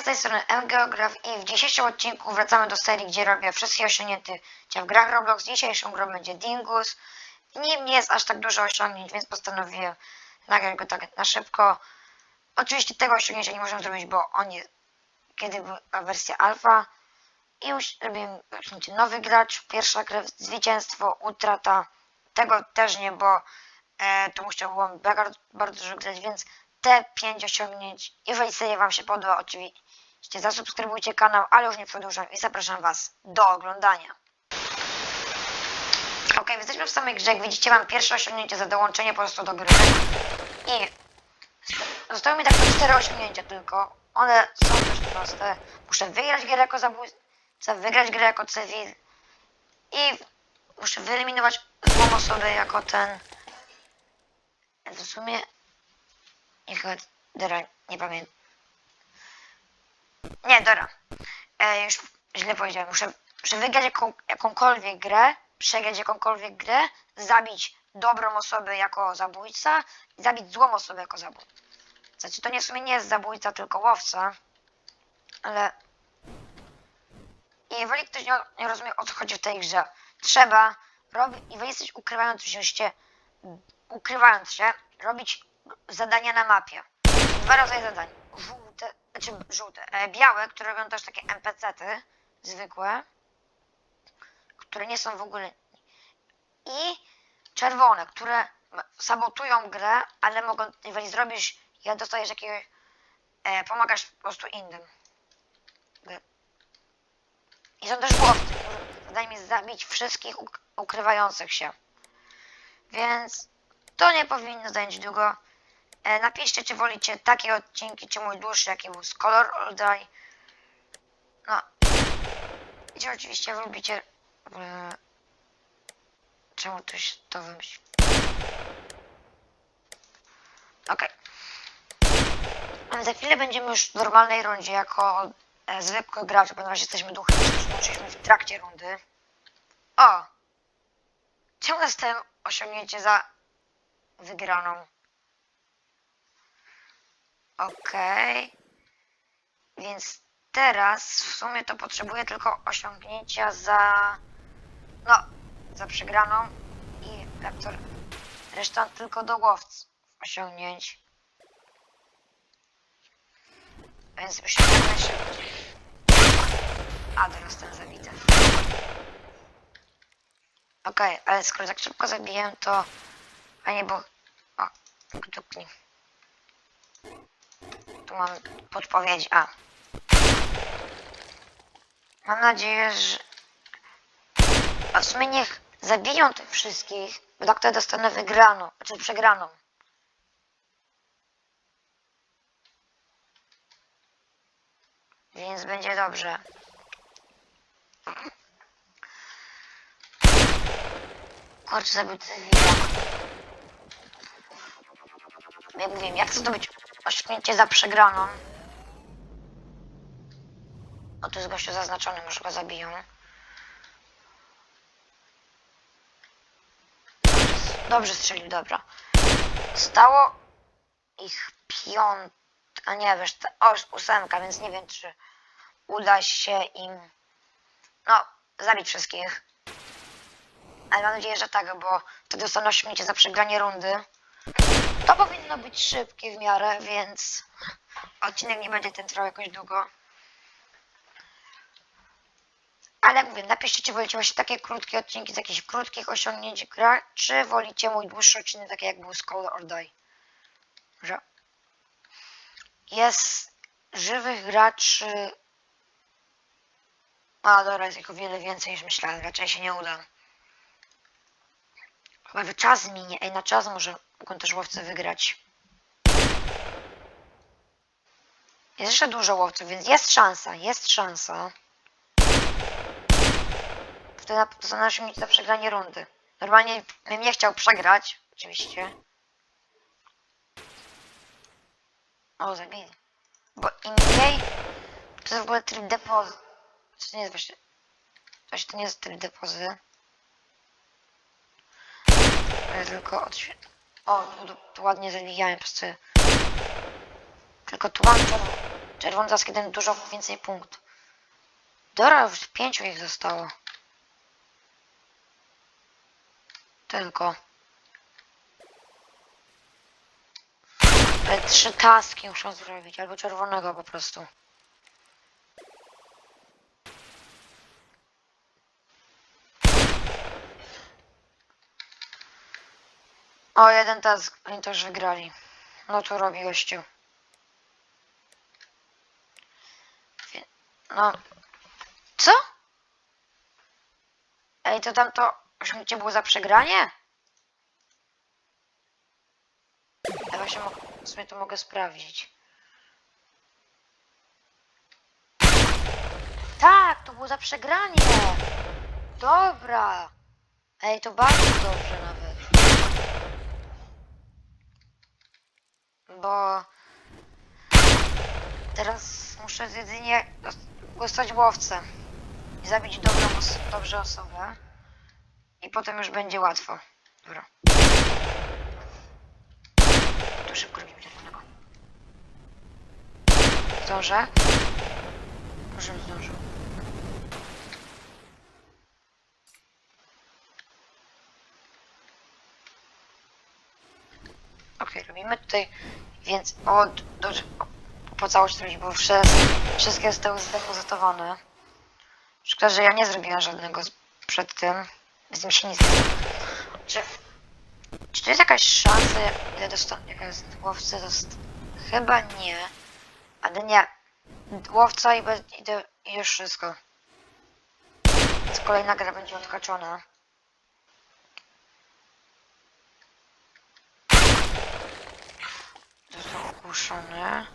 z tej strony mGeograph i w dzisiejszym odcinku wracamy do serii, gdzie robię wszystkie osiągnięcia w grach Roblox. Dzisiejszą grą będzie Dingus. Nie jest aż tak dużo osiągnięć, więc postanowiłem nagrać go tak na szybko. Oczywiście tego osiągnięcia nie możemy zrobić, bo on jest, kiedy była wersja alfa. I już osiągnięcie nowy gracz, pierwsza krew, zwycięstwo, utrata. Tego też nie, bo e, to musiałbym bardzo, bardzo dużo grać, więc te 5 osiągnięć. Jeżeli seria Wam się podoba, oczywiście zasubskrybujcie kanał, ale już nie przedłużam i zapraszam Was do oglądania. Ok, jesteśmy w samej grze. Jak widzicie, mam pierwsze osiągnięcie za dołączenie po prostu do gry. I zostały mi tak 4 osiągnięcia tylko. One są dość proste. Muszę wygrać grę jako zabójca, wygrać grę jako cywil i muszę wyeliminować złą osobę jako ten. W sumie Dora, nie pamiętam. Nie, Dora. E, już źle powiedziałem. Muszę, muszę wygrać jaką, jakąkolwiek grę, przegrać jakąkolwiek grę, zabić dobrą osobę jako zabójca i zabić złą osobę jako zabójca. Znaczy, to nie w sumie nie jest zabójca, tylko łowca. Ale... I jeżeli ktoś nie, nie rozumie, o co chodzi w tej grze, trzeba robić... Jeżeli jesteś ukrywając się, ukrywając się, robić zadania na mapie. Dwa rodzaje zadań. Żółte, znaczy żółte, e, białe, które robią też takie NPC-ty, zwykłe, które nie są w ogóle... I czerwone, które sabotują grę, ale mogą, jeżeli zrobisz, ja dostajesz jakiegoś, e, pomagasz po prostu innym. I są też łowcy, którzy zadaniem zabić wszystkich uk- ukrywających się. Więc to nie powinno zająć długo. E, napiszcie, czy wolicie takie odcinki, czy mój dłuższy, jaki był z Color All Die. No. I czy oczywiście lubicie... Czemu ktoś to wymyślił? Okej. Okay. Za chwilę będziemy już w normalnej rundzie jako e, zwykły gracz, ponieważ jesteśmy duchem, przyszliśmy w trakcie rundy. O! Czemu dostałem osiągnięcie za wygraną? Okej. Więc teraz w sumie to potrzebuję tylko osiągnięcia za. No, za przegraną i lektor. Reszta tylko do łowców osiągnięć. Więc jak najszybciej. A, teraz ten zabity. Okej, ale skoro tak szybko zabiję, to. A nie, bo. O, dupni. Tu mam podpowiedź A. Mam nadzieję, że... A w sumie niech zabiją tych wszystkich, bo tak to ja dostanę wygraną, znaczy przegraną. Więc będzie dobrze. Kurczę, zabił cywila. Jak mówię, jak chcę zdobyć osiągnięcie za przegraną. O, tu jest gościu zaznaczony, może go zabiją. Dobrze strzelił, dobra. Stało ich piąt... A nie, wiesz, ta- o, ósemka, więc nie wiem, czy uda się im... No, zabić wszystkich. Ale mam nadzieję, że tak, bo wtedy dostaną osiągnięcie za przegranie rundy. To powinno być szybkie w miarę, więc odcinek nie będzie ten trwał jakoś długo. Ale mówię, napiszcie, czy wolicie właśnie takie krótkie odcinki z jakichś krótkich osiągnięć gra, czy wolicie mój dłuższy odcinek, taki jak był z Call or Die. Że jest żywych graczy. A dobra, jest ich o wiele więcej niż myślałem, raczej się nie uda. Chyba, czas minie. Ej, na czas może mogą też łowcy wygrać. Jest jeszcze dużo łowców, więc jest szansa, jest szansa. Wtedy na- są nasze miejsca przegranie rundy. Normalnie bym nie chciał przegrać, oczywiście. O, zabili. Bo im mniej... To w ogóle tryb depozy. To nie jest właśnie... Właśnie to nie jest tryb depozy. Tylko odświe... O, tu, tu ładnie zawijałem prostu. Tylko tu mam czerw- czerwony task jeden dużo więcej punktów. Dobra, już pięciu ich zostało. Tylko. Ale trzy taski muszę zrobić, albo czerwonego po prostu. O, jeden task, oni też wygrali. No to robi gościu. No. Co? Ej, to tam to osiągnięcie było za przegranie? Ja właśnie w sumie to mogę sprawdzić. Tak, to było za przegranie. Dobra. Ej, to bardzo dobrze nawet. Bo teraz muszę jedynie dos- dostać łowcę i zabić dobrą os dobrze osobę. I potem już będzie łatwo. Dobra. To szybko robimy czerwonego. Zdążę? Może zdążył. Okej, robimy tutaj więc od do, po całość zrobić, bo wszystkie zostały zdepozytowane. Szkoda, że ja nie zrobiłem żadnego z, przed tym, więc mi się nic czy, czy to jest jakaś szansa, ile dostanę, jest łowcy dost... Chyba nie. Ale nie. Łowca i, bez, i, to, i już wszystko. Więc kolejna gra będzie odhaczona. Został ogłuszony.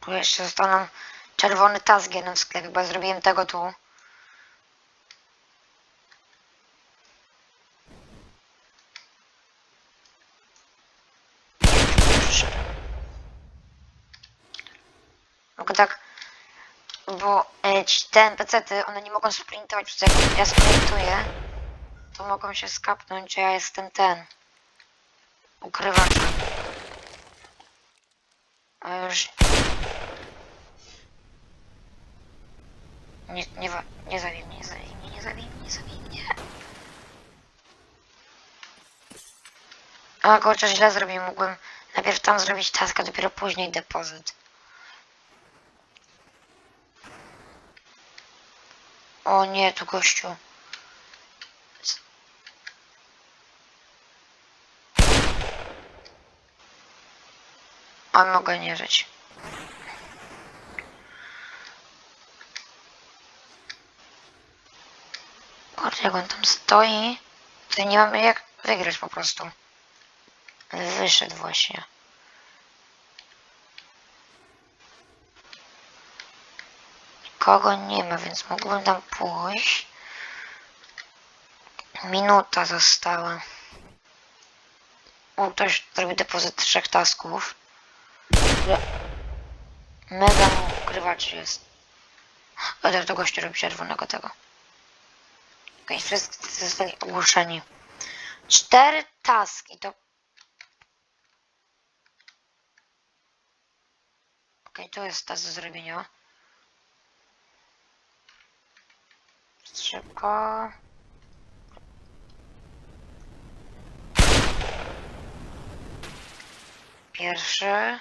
Tu jeszcze zostaną czerwony jeden w sklepie, bo ja zrobiłem tego tu. Tak, bo e, ci- te NPC-ty, one nie mogą sprintować, przez jak ja sprintuję, to mogą się skapnąć, że ja jestem ten. Ukrywaczem. A już Nie, nie, nie zabij mnie, nie zabij mnie, nie zabij mnie, nie zabij mnie. A kurczę, źle zrobiłem. Mógłbym najpierw tam zrobić task, a dopiero później depozyt. O nie, tu gościu. A mogę nie żyć. Kurde, jak on tam stoi, to nie mamy jak wygrać po prostu. Wyszedł właśnie. Kogo nie ma, więc mógłbym tam pójść. Minuta została. O, ktoś zrobił depozyt trzech tasków. Mega ukrywacz jest. Ale to gościu robi czerwonego tego. Okej, wszyscy zostali ogłoszeni. Cztery taski to... Okej, tu jest task do zrobienia. Szybko. Pierwszy.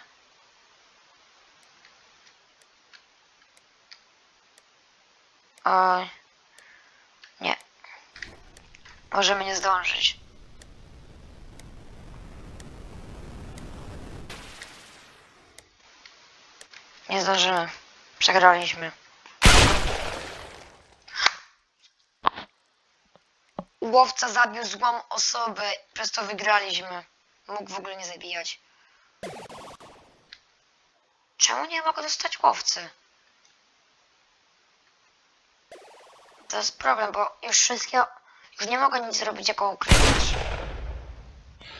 Oj. Nie. Możemy nie zdążyć. Nie zdążymy. Przegraliśmy. Łowca zabił złą osobę, przez to wygraliśmy. Mógł w ogóle nie zabijać. Czemu nie mogę dostać łowcy? To jest problem, bo już wszystkie... Już nie mogę nic zrobić jako ukrywać.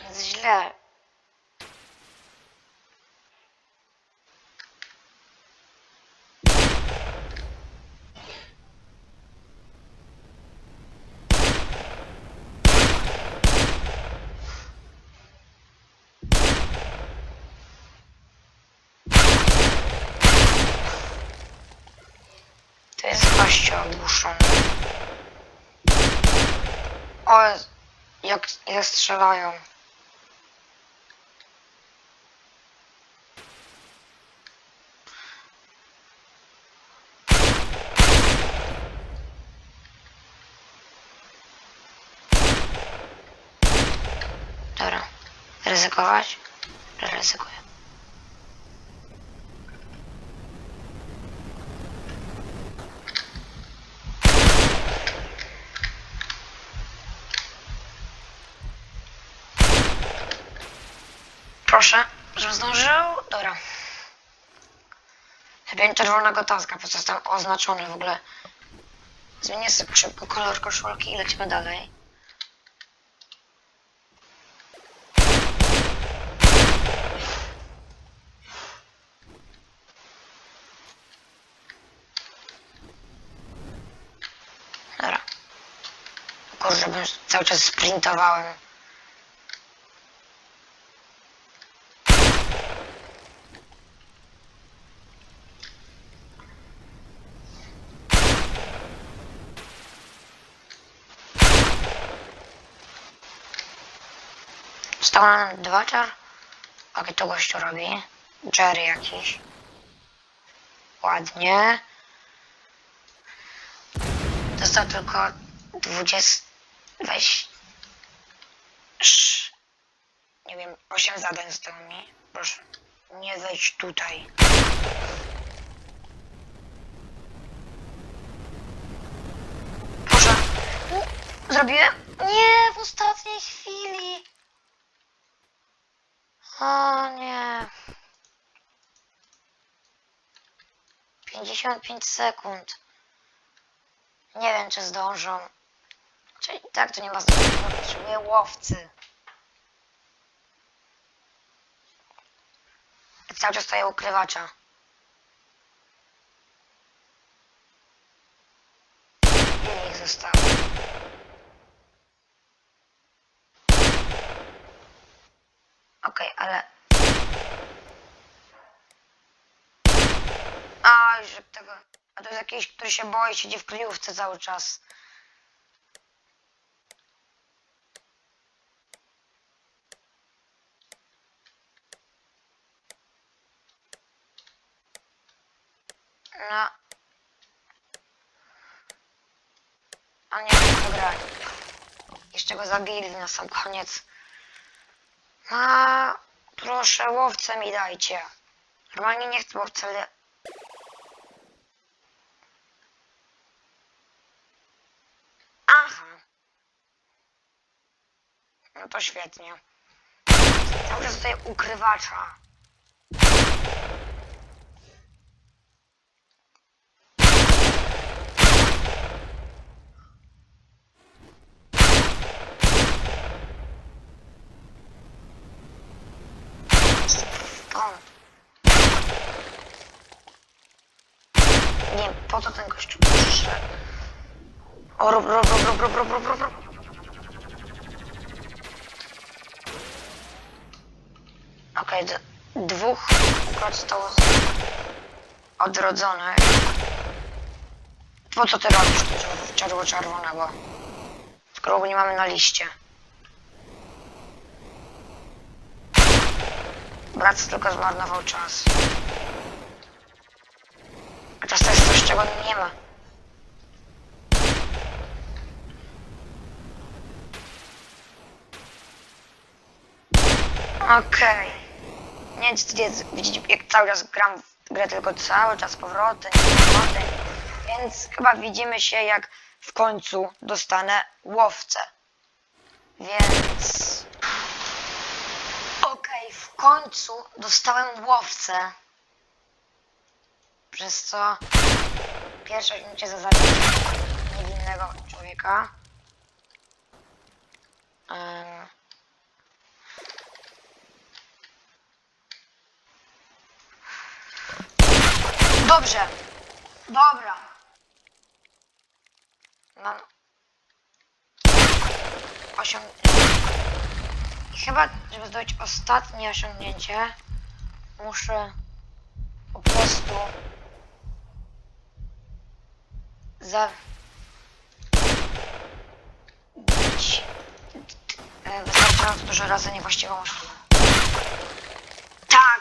Jest źle. Jest gościa ogłuszony. O, jak, jak strzelają. Dobra. Ryzykować? Ryzykuję. Proszę, żebym zdążył. Dobra. Zrobiłem czerwonego taska, co jest tam oznaczony w ogóle. Zmienię sobie szybko kolor koszulki i lecimy dalej. Dobra. Kurczę, cały czas sprintowałem. Stał nam dwa czar. Jaki to gościu robi? Jerry jakiś. Ładnie. Dostał tylko 20... Weź... Sz- Nie wiem, 8 zadań z mi. Proszę, nie wejdź tutaj. Proszę. Zrobiłem? Nie, w ostatniej chwili. O nie. 55 sekund. Nie wiem, czy zdążą. Czyli tak, to nie ma znaczenia. Potrzebuję łowcy. I cały czas stoję ukrywacza. Ile ich zostało? Okej, ale... A, od tego... A to jest jakiś, który się boi, siedzi w kryjówce cały czas. No. A nie gra. Jeszcze go zabili na sam koniec. A, proszę, łowcę mi dajcie. Normalnie nie chcę łowcę, ale... Aha. No to świetnie. Cały czas tutaj ukrywacza. O. Nie wiem, po co ten gościu przyszedł. O, rób, rób, rób, rób, rób, rób, rób, rób. Okej, d- dwóch zostało odrodzonych. Po co ty robisz czerwo-czerwonego? Skoro go nie mamy na liście. Brat tylko zmarnował czas. A czas to jest coś, czego nie ma. Okej. Nie wiem, jest, widzicie, jak cały czas gram w grę tylko cały czas powrotem, powrotem. Więc chyba widzimy się, jak w końcu dostanę łowcę. Więc... Okej, w końcu dostałem łowcę. Przez co pierwsze osiągnięcie za zabicie niewinnego człowieka. Em. Dobrze. Dobra. Mam osiągnięcie. Chyba, żeby zdobyć ostatnie osiągnięcie, muszę po prostu za... Bić e, wystarczająco dużo razy niewłaściwą. Tak!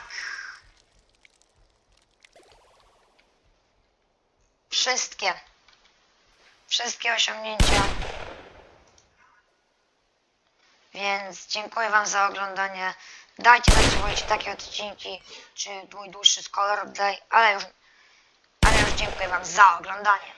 Wszystkie. Wszystkie osiągnięcia. Więc dziękuję Wam za oglądanie. Dajcie znać, czy wolicie takie odcinki, czy mój dłuższy z Color ale już, ale już dziękuję Wam za oglądanie.